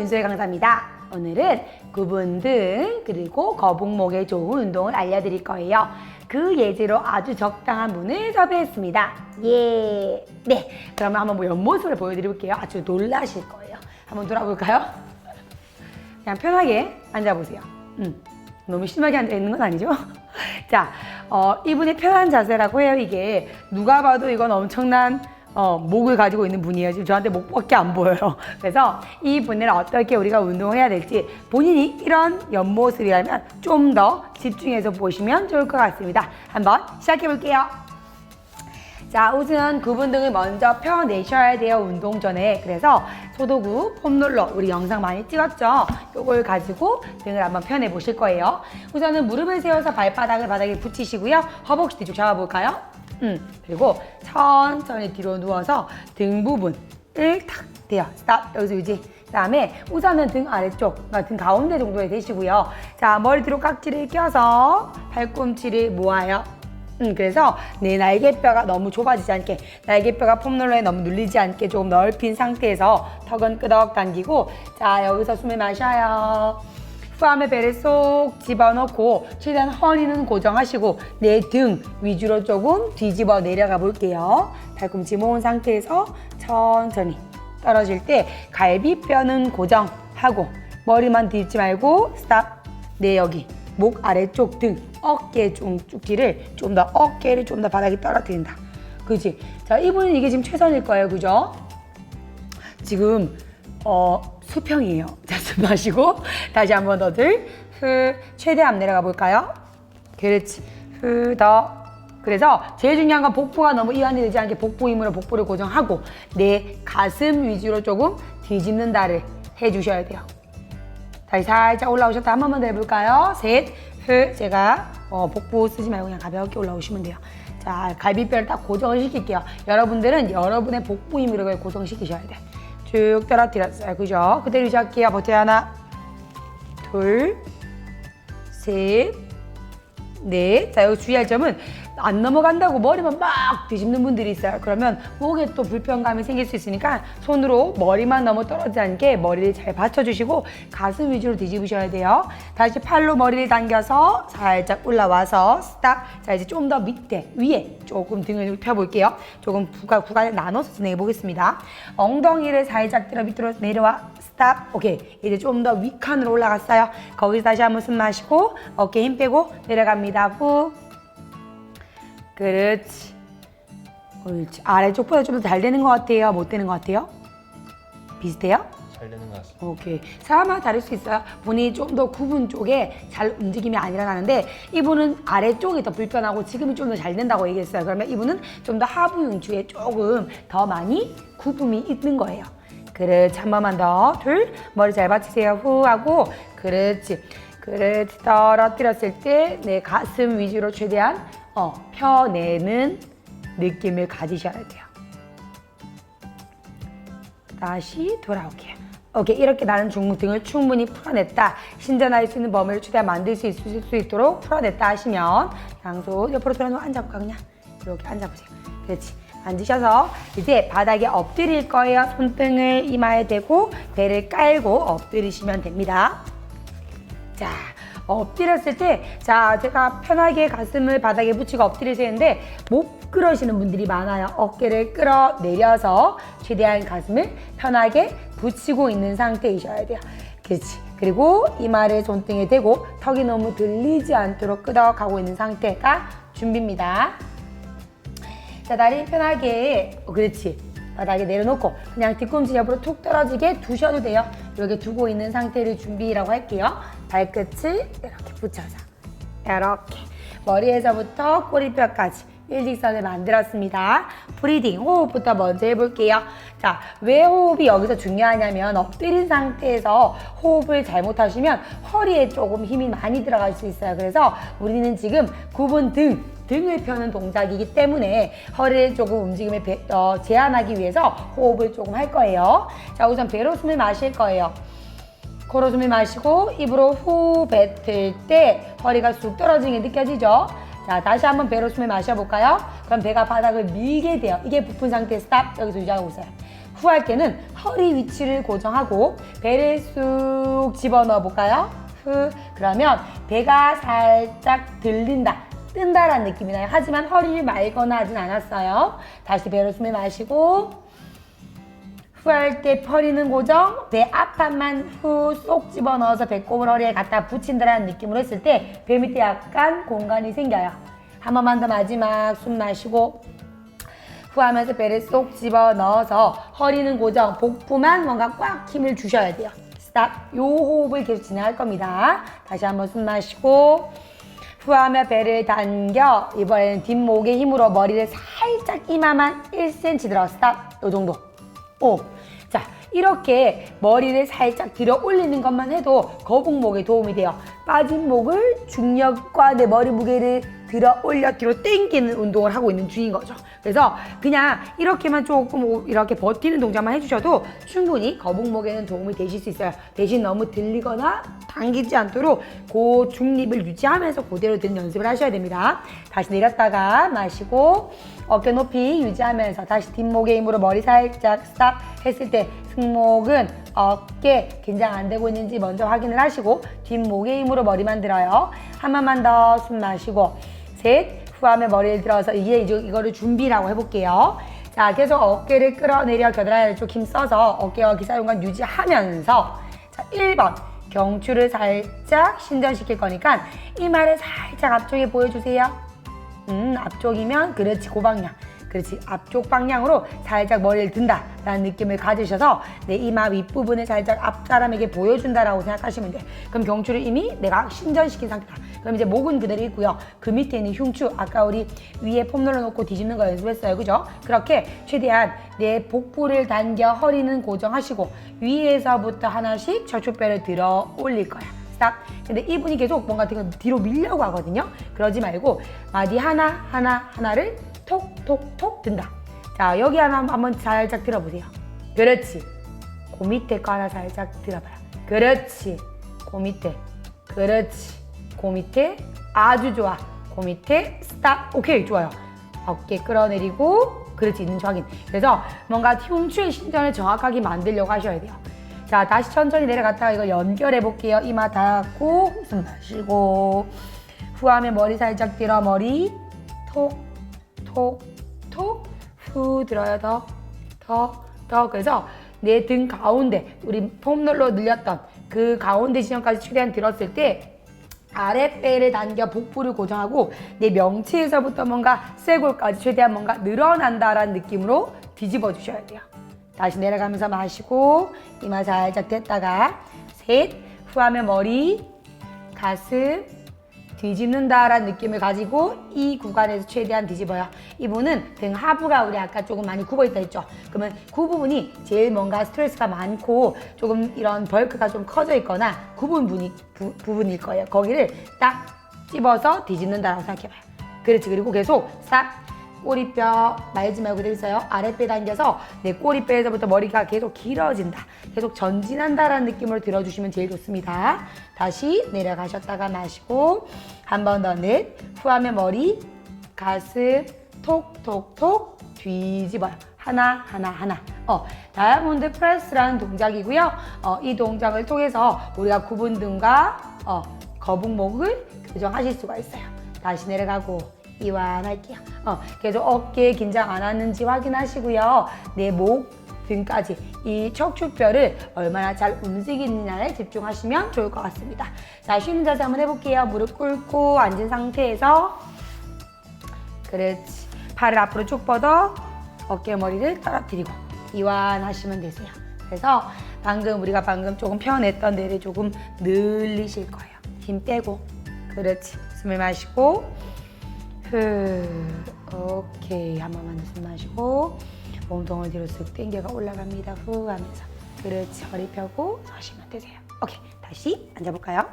윤수의 강사입니다. 오늘은 구분 등 그리고 거북목에 좋은 운동을 알려드릴 거예요. 그 예제로 아주 적당한 분을 섭외했습니다. 예. 네. 그러면 한번 뭐 옆모습을 보여드릴게요. 아주 놀라실 거예요. 한번 돌아볼까요? 그냥 편하게 앉아보세요. 음, 너무 심하게 앉아 있는 건 아니죠? 자, 어, 이분이 편한 자세라고 해요. 이게 누가 봐도 이건 엄청난 어, 목을 가지고 있는 분이에요. 지금 저한테 목밖에 안 보여요. 그래서 이 분을 어떻게 우리가 운동을 해야 될지 본인이 이런 옆모습이라면 좀 더 집중해서 보시면 좋을 것 같습니다. 한번 시작해 볼게요. 자, 우선 구분 등을 먼저 펴내셔야 돼요, 운동 전에. 그래서 소도구, 폼롤러, 우리 영상 많이 찍었죠? 요걸 가지고 등을 한번 펴내 보실 거예요. 우선은 무릎을 세워서 발바닥을 바닥에 붙이시고요. 허벅지 뒤쪽 잡아볼까요? 음, 그리고 천천히 뒤로 누워서 등 부분을 탁 대요. 스탑. 여기서 유지. 그 다음에 우선은 등 아래쪽, 그러니까 등 가운데 정도에 대시고요. 자, 머리 뒤로 깍지를 껴서 팔꿈치를 모아요. 음, 그래서 내 날개뼈가 너무 좁아지지 않게 날개뼈가 폼롤러에 너무 눌리지 않게 조금 넓힌 상태에서 턱은 끄덕 당기고 자 여기서 숨을 마셔요 후암의 배를 쏙 집어넣고 최대한 허리는 고정하시고 내 등 위주로 조금 뒤집어 내려가 볼게요 팔꿈치 모은 상태에서 천천히 떨어질 때 갈비뼈는 고정하고 머리만 뒤집지 말고 스탑 내 여기 목 아래쪽 등 어깨 좀 쭉지를 좀 더 어깨를 좀 더 바닥에 떨어뜨린다. 그지? 자 이분은 이게 지금 최선일 거예요, 그죠? 지금 어 수평이에요. 자, 숨 마시고 다시 한 번 더 들. 후 최대한 내려가 볼까요? 그렇지. 후 더. 그래서 제일 중요한 건 복부가 너무 이완이 되지 않게 복부 힘으로 복부를 고정하고 내 가슴 위주로 조금 뒤집는다를 해주셔야 돼요. 다시 살짝 올라오셨다 한 번만 더 해볼까요? 셋, 후, 제가 어, 복부 쓰지 말고 그냥 가볍게 올라오시면 돼요. 자, 갈비뼈를 딱 고정을 시킬게요. 여러분들은 여러분의 복부 힘으로 고정시키셔야 돼. 쭉 떨어뜨렸어요. 그죠? 그대로 유지할게요. 버텨 하나, 둘, 셋, 넷. 자, 여기 주의할 점은 안 넘어간다고 머리만 막 뒤집는 분들이 있어요. 그러면 목에 또 불편감이 생길 수 있으니까 손으로 머리만 너무 떨어지지 않게 머리를 잘 받쳐주시고 가슴 위주로 뒤집으셔야 돼요. 다시 팔로 머리를 당겨서 살짝 올라와서 스탑. 자, 이제 좀 더 밑에, 위에 조금 등을 펴볼게요. 조금 구간, 구간을 나눠서 진행해 보겠습니다. 엉덩이를 살짝 들어 밑으로 내려와. 스탑. 오케이. 이제 좀더 윗칸으로 올라갔어요. 거기서 다시 한번 숨 마시고 어깨 힘 빼고 내려갑니다. 후. 그렇지. 옳지. 아래쪽보다 좀 더 잘 되는 것 같아요? 못 되는 것 같아요? 비슷해요? 잘 되는 것 같습니다. 오케이. 사람마다 다를 수 있어요. 본인이 좀 더 구분 쪽에 잘 움직임이 안 일어나는데 이분은 아래쪽이 더 불편하고 지금이 좀 더 잘 된다고 얘기했어요. 그러면 이분은 좀 더 하부 흉추에 조금 더 많이 구분이 있는 거예요. 그렇지. 한 번만 더. 둘. 머리 잘 받치세요. 후 하고. 그렇지. 그렇지. 떨어뜨렸을 때 내 가슴 위주로 최대한 어, 펴내는 느낌을 가지셔야 돼요. 다시 돌아올게요. 오케이 이렇게 나는 중등을 충분히 풀어냈다. 신전할 수 있는 범위를 최대한 만들 수 있을 수 있도록 풀어냈다 하시면 양손 옆으로 돌아놓고 앉아볼까 그냥 이렇게 앉아보세요. 그렇지. 앉으셔서 이제 바닥에 엎드릴 거예요. 손등을 이마에 대고 배를 깔고 엎드리시면 됩니다. 자, 엎드렸을 때, 자, 제가 편하게 가슴을 바닥에 붙이고 엎드리시는데, 못 그러시는 분들이 많아요. 어깨를 끌어 내려서 최대한 가슴을 편하게 붙이고 있는 상태이셔야 돼요. 그렇지. 그리고 이마를 손등에 대고 턱이 너무 들리지 않도록 끄덕하고 있는 상태가 준비입니다. 자, 다리 편하게, 어, 그렇지. 바닥에 내려놓고 그냥 뒤꿈치 옆으로 툭 떨어지게 두셔도 돼요. 이렇게 두고 있는 상태를 준비라고 할게요. 발끝을 이렇게 붙여서 이렇게 머리에서부터 꼬리뼈까지 일직선을 만들었습니다. 브리딩 호흡부터 먼저 해볼게요. 자, 왜 호흡이 여기서 중요하냐면 엎드린 상태에서 호흡을 잘못하시면 허리에 조금 힘이 많이 들어갈 수 있어요. 그래서 우리는 지금 구분 등 등을 펴는 동작이기 때문에 허리를 조금 움직임을 배- 어, 제한하기 위해서 호흡을 조금 할 거예요. 자, 우선 배로 숨을 마실 거예요. 코로 숨을 마시고 입으로 후 뱉을 때 허리가 쑥 떨어지는 게 느껴지죠? 자, 다시 한번 배로 숨을 마셔볼까요? 그럼 배가 바닥을 밀게 돼요. 이게 부푼 상태 스탑. 여기서 유지하고 있어요. 후 할 때는 허리 위치를 고정하고 배를 쑥 집어넣어 볼까요? 후 그러면 배가 살짝 들린다 뜬다라는 느낌이 나요 하지만 허리를 말거나 하진 않았어요 다시 배로 숨을 마시고 후할때 허리는 고정 배 앞판만 후 쏙 집어넣어서 배꼽을 허리에 갖다 붙인다라는 느낌으로 했을 때 배 밑에 약간 공간이 생겨요 한 번만 더 마지막 숨 마시고 후 하면서 배를 쏙 집어 넣어서 허리는 고정, 복부만 뭔가 꽉 힘을 주셔야 돼요. 스탑. 요 호흡을 계속 진행할 겁니다. 다시 한번 숨 마시고 후 하며 배를 당겨 이번에는 뒷목의 힘으로 머리를 살짝 이마만 1cm 들어 스탑. 요 정도. 오. 자, 이렇게 머리를 살짝 들어 올리는 것만 해도 거북목에 도움이 돼요. 빠진 목을 중력과 내 머리 무게를 들어 올려 뒤로 당기는 운동을 하고 있는 중인 거죠. 그래서 그냥 이렇게만 조금 이렇게 버티는 동작만 해주셔도 충분히 거북목에는 도움이 되실 수 있어요. 대신 너무 들리거나 당기지 않도록 그 중립을 유지하면서 그대로 드는 연습을 하셔야 됩니다. 다시 내렸다가 마시고 어깨 높이 유지하면서 다시 뒷목의 힘으로 머리 살짝 스탑 했을 때 승목은 어깨 긴장 안 되고 있는지 먼저 확인을 하시고 뒷목의 힘으로 머리만 들어요. 한 번만 더 숨 마시고 셋, 후 하면 머리를 들어서 이제 이거를 준비라고 해볼게요. 자, 계속 어깨를 끌어내려 겨드랑이를 쭉힘 써서 어깨와 기사용관 유지하면서 자, 1번 경추를 살짝 신전시킬 거니까 이마를 살짝 앞쪽에 보여주세요. 음, 앞쪽이면 그렇지 고방향. 그렇지 앞쪽 방향으로 살짝 머리를 든다 라는 느낌을 가지셔서 내 이마 윗부분을 살짝 앞사람에게 보여준다라고 생각하시면 돼 그럼 경추를 이미 내가 신전시킨 상태다 그럼 이제 목은 그대로 있고요 그 밑에 있는 흉추 아까 우리 위에 폼 눌러놓고 뒤집는 거 연습했어요 그죠? 그렇게 최대한 내 복부를 당겨 허리는 고정하시고 위에서부터 하나씩 저축배를 들어 올릴 거야. 근데 이분이 계속 뭔가 뒤로 밀려고 하거든요. 그러지 말고 마디 하나 하나 하나를 톡톡톡 든다. 자 여기 하나 한번 살짝 들어보세요. 그렇지. 그 밑에 거 하나 살짝 들어봐요. 그렇지. 그 밑에. 그렇지. 그 밑에. 아주 좋아. 그 밑에 스탑. 오케이 좋아요. 어깨 끌어내리고 그렇지 있는지 확인. 그래서 뭔가 흉추의 신전을 정확하게 만들려고 하셔야 돼요. 자, 다시 천천히 내려갔다가 이거 연결해 볼게요. 이마 닫고 숨 마시고 후 하면 머리 살짝 들어 머리 톡 톡 톡 후 들어요 더 더 더 그래서 내 등 가운데 우리 폼롤러 늘렸던 그 가운데 지점까지 최대한 들었을 때 아랫배를 당겨 복부를 고정하고 내 명치에서부터 뭔가 쇄골까지 최대한 뭔가 늘어난다라는 느낌으로 뒤집어 주셔야 돼요. 다시 내려가면서 마시고 이마 살짝 댔다가 셋, 후 하면 머리, 가슴, 뒤집는다라는 느낌을 가지고 이 구간에서 최대한 뒤집어요. 이분은 등 하부가 우리 아까 조금 많이 굽어 있다 했죠. 그러면 그 부분이 제일 뭔가 스트레스가 많고 조금 이런 벌크가 좀 커져 있거나 굽은 분이, 부, 부분일 거예요. 거기를 딱 찝어서 뒤집는다라고 생각해봐요. 그렇지. 그리고 계속 싹 꼬리뼈 말지 말고 그대로 있어요. 아랫배 당겨서 내 꼬리뼈에서부터 머리가 계속 길어진다. 계속 전진한다라는 느낌으로 들어주시면 제일 좋습니다. 다시 내려가셨다가 마시고 한 번 더 넷. 후 하면 머리, 가슴, 톡톡톡 뒤집어요. 하나 하나 하나. 어, 다이아몬드 프레스라는 동작이고요. 어, 이 동작을 통해서 우리가 구분 등과 어, 거북목을 교정하실 수가 있어요. 다시 내려가고 이완할게요. 어, 계속 어깨 긴장 안 하는지 확인하시고요. 내 목 등까지 이 척추뼈를 얼마나 잘 움직이느냐에 집중하시면 좋을 것 같습니다. 자, 쉬는 자세 한번 해볼게요. 무릎 꿇고 앉은 상태에서 그렇지. 팔을 앞으로 쭉 뻗어 어깨 머리를 떨어뜨리고 이완하시면 되세요. 그래서 방금 우리가 방금 조금 펴냈던 데를 조금 늘리실 거예요. 힘 빼고 그렇지. 숨을 마시고 후 오케이 한 번만 더숨 마시고 몸통을 뒤로 쓱 당겨가 올라갑니다. 후 하면서 그렇지 허리 펴고 서시면 되세요. 오케이 다시 앉아볼까요?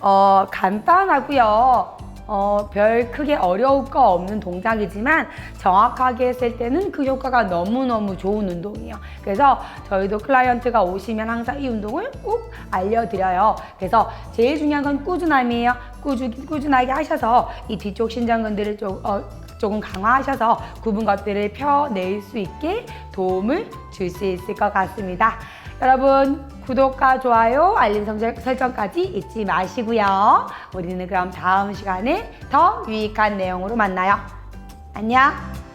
어 간단하고요. 어, 별 크게 어려울 거 없는 동작이지만 정확하게 했을 때는 그 효과가 너무너무 좋은 운동이에요. 그래서 저희도 클라이언트가 오시면 항상 이 운동을 꼭 알려드려요. 그래서 제일 중요한 건 꾸준함이에요. 꾸준, 꾸준하게 하셔서 이 뒤쪽 신장근들을 좀, 어, 조금 강화하셔서 굽은 것들을 펴낼 수 있게 도움을 줄 수 있을 것 같습니다. 여러분 구독과 좋아요, 알림 설정- 설정까지 잊지 마시고요. 우리는 그럼 다음 시간에 더 유익한 내용으로 만나요. 안녕.